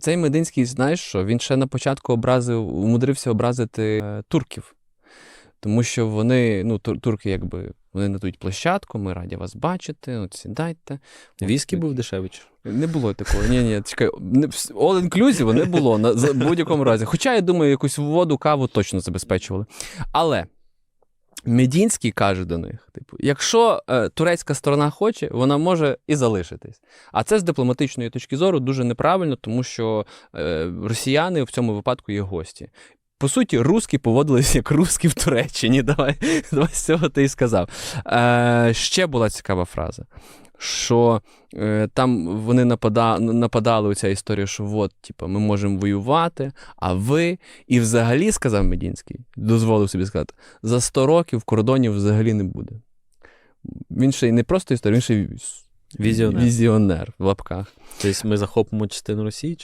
Цей Мединський, знаєш що, він ще на початку образив, умудрився образити е, турків. Тому що вони, ну, тур- турки, якби, вони надають площадку, ми раді вас бачити, от сідайте. Віскі був що? Не було такого. Ні, ні, чекай, all inclusive не було на будь-якому разі. Хоча, я думаю, якусь воду, каву точно забезпечували. Але Медінський каже до них: типу, якщо е, турецька сторона хоче, вона може і залишитись. А це з дипломатичної точки зору дуже неправильно, тому що е, росіяни в цьому випадку є гості. По суті, русські поводилися як русські в Туреччині. Давай, давай з цього ти і сказав. Е, ще була цікава фраза, що е, там вони напада, нападали оця історія, що от, типу, ми можемо воювати, а ви. І взагалі, сказав Медінський, дозволив собі сказати, за 100 років кордонів взагалі не буде. Він ще й не просто історія, він ще й Візіонер. візіонер в лапках. Тобто ми захопимо частину Росії?